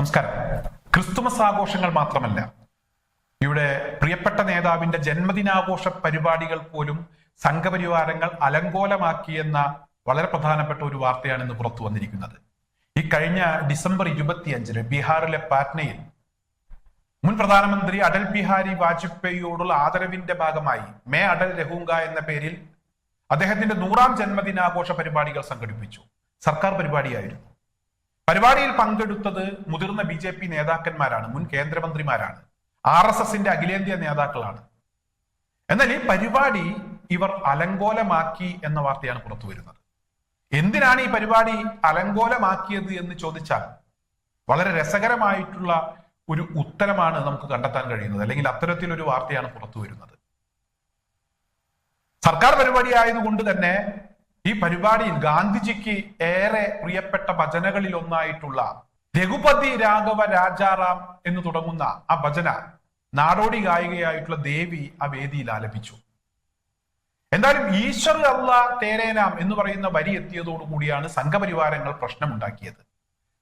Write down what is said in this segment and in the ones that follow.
നമസ്കാരം. ക്രിസ്തുമസ് ആഘോഷങ്ങൾ മാത്രമല്ല ഇവിടെ പ്രിയപ്പെട്ട നേതാവിന്റെ ജന്മദിനാഘോഷ പരിപാടികൾ പോലും സംഘപരിവാരങ്ങൾ അലങ്കോലമാക്കിയെന്ന വളരെ പ്രധാനപ്പെട്ട ഒരു വാർത്തയാണ് ഇന്ന് പുറത്തു വന്നിരിക്കുന്നത്. ഈ കഴിഞ്ഞ ഡിസംബർ ഇരുപത്തിയഞ്ചിന് ബീഹാറിലെ പാറ്റ്നയിൽ മുൻ പ്രധാനമന്ത്രി അടൽ ബിഹാരി വാജ്പേയിയോടുള്ള ആദരവിന്റെ ഭാഗമായി മേ അടൽ രഹൂങ്ക എന്ന പേരിൽ അദ്ദേഹത്തിന്റെ നൂറാം ജന്മദിനാഘോഷ പരിപാടികൾ സംഘടിപ്പിച്ചു. സർക്കാർ പരിപാടിയായിരുന്നു. പരിപാടിയിൽ പങ്കെടുത്തത് മുതിർന്ന ബി ജെ പി നേതാക്കന്മാരാണ് മുൻ കേന്ദ്രമന്ത്രിമാരാണ്. ആർ എസ് എസിന്റെ അഖിലേന്ത്യാ നേതാക്കളാണ്. എന്നാൽ ഈ പരിപാടി ഇവർ അലങ്കോലമാക്കി എന്ന വാർത്തയാണ് പുറത്തു വരുന്നത്. എന്തിനാണ് ഈ പരിപാടി അലങ്കോലമാക്കിയത് എന്ന് ചോദിച്ചാൽ വളരെ രസകരമായിട്ടുള്ള ഒരു ഉത്തരമാണ് നമുക്ക് കണ്ടെത്താൻ കഴിയുന്നത് അല്ലെങ്കിൽ അത്തരത്തിലൊരു വാർത്തയാണ് പുറത്തു വരുന്നത്. സർക്കാർ പരിപാടി ആയതുകൊണ്ട് തന്നെ ഈ പരിപാടിയിൽ ഗാന്ധിജിക്ക് ഏറെ പ്രിയപ്പെട്ട ഭജനകളിൽ ഒന്നായിട്ടുള്ള രഘുപതി രാഘവ രാജാറാം എന്ന് തുടങ്ങുന്ന ആ ഭജന നാടോടി ഗായികയായിട്ടുള്ള ദേവി ആ വേദിയിൽ ആലപിച്ചു. എന്തായാലും ഈശ്വർ അല്ല തേരേനാം എന്ന് പറയുന്ന വരി എത്തിയതോടുകൂടിയാണ് സംഘപരിവാരങ്ങൾ പ്രശ്നമുണ്ടാക്കിയത്.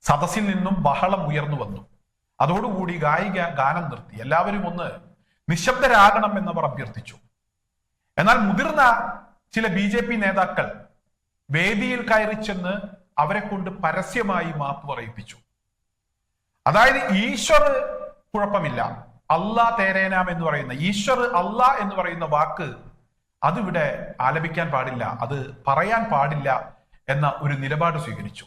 സദസ്സിൽ നിന്നും ബഹളം ഉയർന്നു വന്നു. അതോടുകൂടി ഗായിക ഗാനം നിർത്തി. എല്ലാവരും ഒന്ന് നിശബ്ദരാകണം എന്നവർ അഭ്യർത്ഥിച്ചു. എന്നാൽ മുതിർന്ന ചില ബി നേതാക്കൾ വേദിയിൽ കയറി ചെന്ന് അവരെ കൊണ്ട് പരസ്യമായി മാപ്പ് പറയിപ്പിച്ചു. അതായത് ഈശ്വർ കുഴപ്പമില്ല. അല്ലാ തേരേനാം എന്ന് പറയുന്ന ഈശ്വർ അല്ല എന്ന് പറയുന്ന വാക്ക് അതിവിടെ ആലപിക്കാൻ പാടില്ല അത് പറയാൻ പാടില്ല എന്ന ഒരു നിലപാട് സ്വീകരിച്ചു.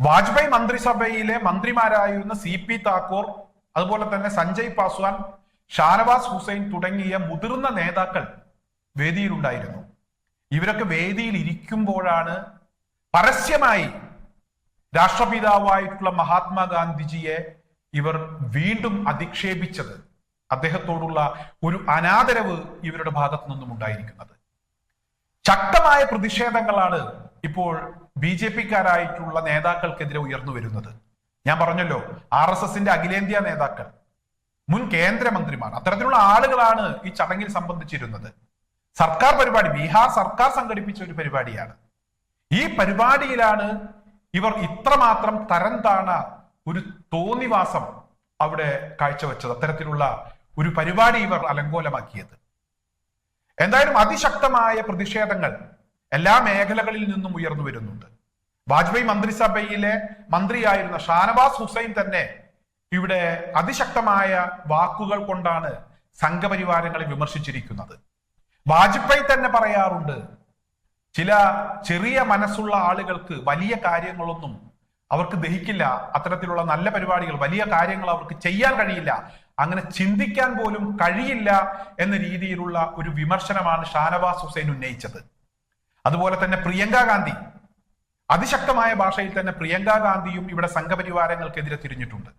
വാജ്പേയി മന്ത്രിസഭയിലെ മന്ത്രിമാരായിരുന്ന സി പി താക്കൂർ അതുപോലെ തന്നെ സഞ്ജയ് പാസ്വാൻ ഷാനവാസ് ഹുസൈൻ തുടങ്ങിയ മുതിർന്ന നേതാക്കൾ വേദിയിലുണ്ടായിരുന്നു. ഇവരൊക്കെ വേദിയിൽ ഇരിക്കുമ്പോഴാണ് പരസ്യമായി രാഷ്ട്രപിതാവായിട്ടുള്ള മഹാത്മാഗാന്ധിജിയെ ഇവർ വീണ്ടും അധിക്ഷേപിച്ചത്. അദ്ദേഹത്തോടുള്ള ഒരു അനാദരവ് ഇവരുടെ ഭാഗത്തു നിന്നും ഉണ്ടായിരിക്കുന്നത്. ശക്തമായ പ്രതിഷേധങ്ങളാണ് ഇപ്പോൾ ബി ജെ പിക്കാരായിട്ടുള്ള നേതാക്കൾക്കെതിരെ ഉയർന്നു വരുന്നത്. ഞാൻ പറഞ്ഞല്ലോ ആർ എസ് എസിന്റെ അഖിലേന്ത്യാ നേതാക്കൾ മുൻ കേന്ദ്രമന്ത്രിമാർ അത്തരത്തിലുള്ള ആളുകളാണ് ഈ ചടങ്ങിൽ സംബന്ധിച്ചിരുന്നത്. സർക്കാർ പരിപാടി ബീഹാർ സർക്കാർ സംഘടിപ്പിച്ച ഒരു പരിപാടിയാണ്. ഈ പരിപാടിയിലാണ് ഇവർ ഇത്രമാത്രം തരം താണ ഒരു തോന്നിവാസം അവിടെ കാഴ്ചവെച്ചത്. അത്തരത്തിലുള്ള ഒരു പരിപാടി ഇവർ അലങ്കോലമാക്കിയത്. എന്തായാലും അതിശക്തമായ പ്രതിഷേധങ്ങൾ എല്ലാ മേഖലകളിൽ നിന്നും ഉയർന്നു വരുന്നുണ്ട്. വാജ്പേയി മന്ത്രിസഭയിലെ മന്ത്രിയായിരുന്ന ഷാനവാസ് ഹുസൈൻ തന്നെ ഇവിടെ അതിശക്തമായ വാക്കുകൾ കൊണ്ടാണ് സംഘപരിവാരങ്ങളെ വിമർശിച്ചിരിക്കുന്നത്. വാജ്പേയി തന്നെ പറയാറുണ്ട് ചില ചെറിയ മനസ്സുള്ള ആളുകൾക്ക് വലിയ കാര്യങ്ങളൊന്നും അവർക്ക് ദഹിക്കില്ല അത്തരത്തിലുള്ള നല്ല പരിപാടികൾ വലിയ കാര്യങ്ങൾ അവർക്ക് ചെയ്യാൻ കഴിയില്ല അങ്ങനെ ചിന്തിക്കാൻ പോലും കഴിയില്ല എന്ന രീതിയിലുള്ള ഒരു വിമർശനമാണ് ഷാനവാസ് ഹുസൈൻ ഉന്നയിച്ചത്. അതുപോലെ തന്നെ പ്രിയങ്ക ഗാന്ധി അതിശക്തമായ ഭാഷയിൽ തന്നെ പ്രിയങ്ക ഗാന്ധിയും ഇവിടെ സംഘപരിവാരങ്ങൾക്കെതിരെ തിരിഞ്ഞിട്ടുണ്ട്.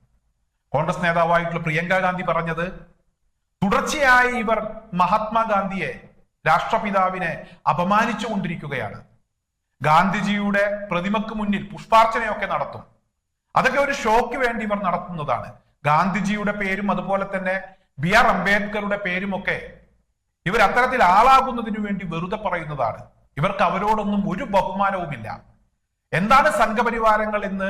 കോൺഗ്രസ് നേതാവായിട്ടുള്ള പ്രിയങ്ക ഗാന്ധി പറഞ്ഞത് തുടർച്ചയായി ഇവർ മഹാത്മാഗാന്ധിയെ രാഷ്ട്രപിതാവിനെ അപമാനിച്ചു കൊണ്ടിരിക്കുകയാണ്. ഗാന്ധിജിയുടെ പ്രതിമക്ക് മുന്നിൽ പുഷ്പാർച്ചനയൊക്കെ നടത്തും. അതൊക്കെ ഒരു ഷോക്ക് വേണ്ടി ഇവർ നടത്തുന്നതാണ്. ഗാന്ധിജിയുടെ പേരും അതുപോലെ തന്നെ ബി ആർ അംബേദ്കറുടെ പേരുമൊക്കെ ഇവർ അത്തരത്തിൽ ആളാകുന്നതിനു വേണ്ടി വെറുതെ പറയുന്നതാണ്. ഇവർക്ക് അവരോടൊന്നും ഒരു ബഹുമാനവുമില്ല. എന്താണ് സംഘപരിവാരങ്ങൾ എന്ന്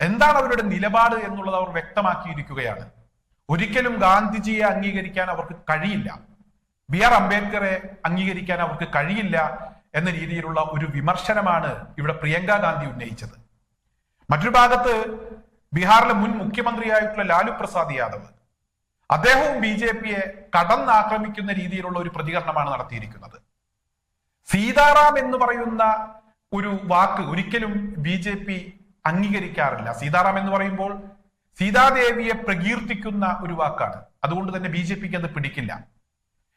എന്താണ് അവരുടെ നിലപാട് എന്നുള്ളത് അവർ വ്യക്തമാക്കിയിരിക്കുകയാണ്. ഒരിക്കലും ഗാന്ധിജിയെ അംഗീകരിക്കാൻ അവർക്ക് കഴിയില്ല. ബി ആർ അംബേദ്കറെ അംഗീകരിക്കാൻ അവർക്ക് കഴിയില്ല എന്ന രീതിയിലുള്ള ഒരു വിമർശനമാണ് ഇവിടെ പ്രിയങ്ക ഗാന്ധി ഉന്നയിച്ചത്. മറ്റൊരു ഭാഗത്ത് ബീഹാറിലെ മുൻ മുഖ്യമന്ത്രിയായിട്ടുള്ള ലാലു പ്രസാദ് യാദവ് അദ്ദേഹവും ബി ജെ പിയെ കടന്നാക്രമിക്കുന്ന രീതിയിലുള്ള ഒരു പ്രതികരണമാണ് നടത്തിയിരിക്കുന്നത്. സീതാറാം എന്ന് പറയുന്ന ഒരു വാക്ക് ഒരിക്കലും ബി ജെ പി അംഗീകരിക്കാറില്ല. സീതാറാം എന്ന് പറയുമ്പോൾ സീതാദേവിയെ പ്രകീർത്തിക്കുന്ന ഒരു വാക്കാണ്. അതുകൊണ്ട് തന്നെ ബി ജെ പിക്ക് അത് പിടിക്കില്ല.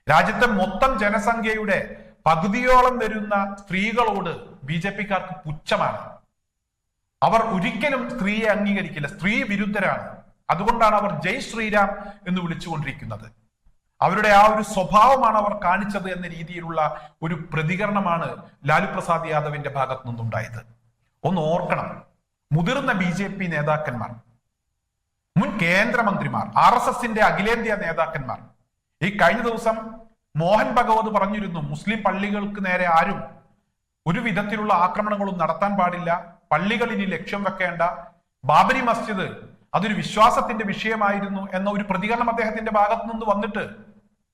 രാജ്യത്തെ മൊത്തം ജനസംഖ്യയുടെ പകുതിയോളം വരുന്ന സ്ത്രീകളോട് ബി ജെ പിക്കാർക്ക് പുച്ഛമാണ്. അവർ ഒരിക്കലും സ്ത്രീയെ അംഗീകരിക്കില്ല. സ്ത്രീ വിരുദ്ധരാണ്. അതുകൊണ്ടാണ് അവർ ജയ് ശ്രീരാം എന്ന് വിളിച്ചുകൊണ്ടിരിക്കുന്നത്. അവരുടെ ആ ഒരു സ്വഭാവമാണ് അവർ കാണിച്ചത് എന്ന രീതിയിലുള്ള ഒരു പ്രതികരണമാണ് ലാലു പ്രസാദ് യാദവിന്റെ ഭാഗത്തു നിന്നുണ്ടായത്. ഒന്ന് ഓർക്കണം. മുതിർന്ന ബി ജെ പി നേതാക്കന്മാർ മുൻ കേന്ദ്രമന്ത്രിമാർ ആർ എസ് എസിന്റെ അഖിലേന്ത്യാ നേതാക്കന്മാർ ഈ കഴിഞ്ഞ ദിവസം മോഹൻ ഭഗവത് പറഞ്ഞിരുന്നു മുസ്ലിം പള്ളികൾക്ക് നേരെ ആരും ഒരു വിധത്തിലുള്ള ആക്രമണങ്ങളും നടത്താൻ പാടില്ല. പള്ളികൾ ഇനി ലക്ഷ്യം വെക്കേണ്ട. ബാബരി മസ്ജിദ് അതൊരു വിശ്വാസത്തിന്റെ വിഷയമായിരുന്നു എന്ന ഒരു പ്രതികരണം അദ്ദേഹത്തിന്റെ ഭാഗത്തു നിന്ന് വന്നിട്ട്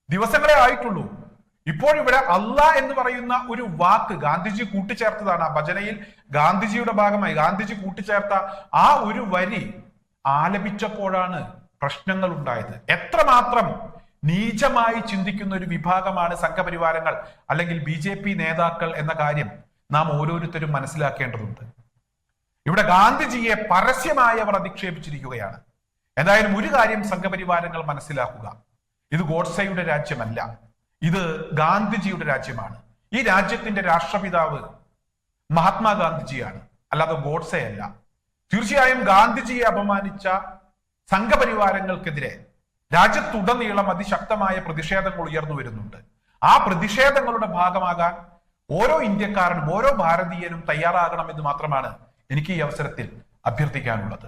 ദിവസങ്ങളെ ആയിട്ടുള്ളൂ. ഇപ്പോഴിവിടെ അല്ല എന്ന് പറയുന്ന ഒരു വാക്ക് ഗാന്ധിജി കൂട്ടിച്ചേർത്തതാണ്. ആ ഭജനയിൽ ഗാന്ധിജിയുടെ ഭാഗമായി ഗാന്ധിജി കൂട്ടിച്ചേർത്ത ആ ഒരു വരി ആലപിച്ചപ്പോഴാണ് പ്രശ്നങ്ങൾ ഉണ്ടായത് എത്രമാത്രം നീചമായി ചിന്തിക്കുന്ന ഒരു വിഭാഗമാണ് സംഘപരിവാരങ്ങൾ അല്ലെങ്കിൽ ബി ജെ പി നേതാക്കൾ എന്ന കാര്യം നാം ഓരോരുത്തരും മനസ്സിലാക്കേണ്ടതുണ്ട്. ഇവിടെ ഗാന്ധിജിയെ പരസ്യമായി അവർ അധിക്ഷേപിച്ചിരിക്കുകയാണ്. എന്തായാലും ഒരു കാര്യം സംഘപരിവാരങ്ങൾ മനസ്സിലാക്കുക. ഇത് ഗോഡ്സയുടെ രാജ്യമല്ല. ഇത് ഗാന്ധിജിയുടെ രാജ്യമാണ്. ഈ രാജ്യത്തിന്റെ രാഷ്ട്രപിതാവ് മഹാത്മാഗാന്ധിജിയാണ്. അല്ലാതെ ഗോഡ്സെ അല്ല തീർച്ചയായും ഗാന്ധിജിയെ അപമാനിച്ച സംഘപരിവാരങ്ങൾക്കെതിരെ രാജ്യത്തുടനീളം അതിശക്തമായ പ്രതിഷേധങ്ങൾ ഉയർന്നു വരുന്നുണ്ട്. ആ പ്രതിഷേധങ്ങളുടെ ഭാഗമാകാൻ ഓരോ ഇന്ത്യക്കാരനും ഓരോ ഭാരതീയനും തയ്യാറാകണം തയ്യാറാകണമെന്ന് മാത്രമാണ് എനിക്ക് ഈ അവസരത്തിൽ അഭ്യർത്ഥിക്കാനുള്ളത്.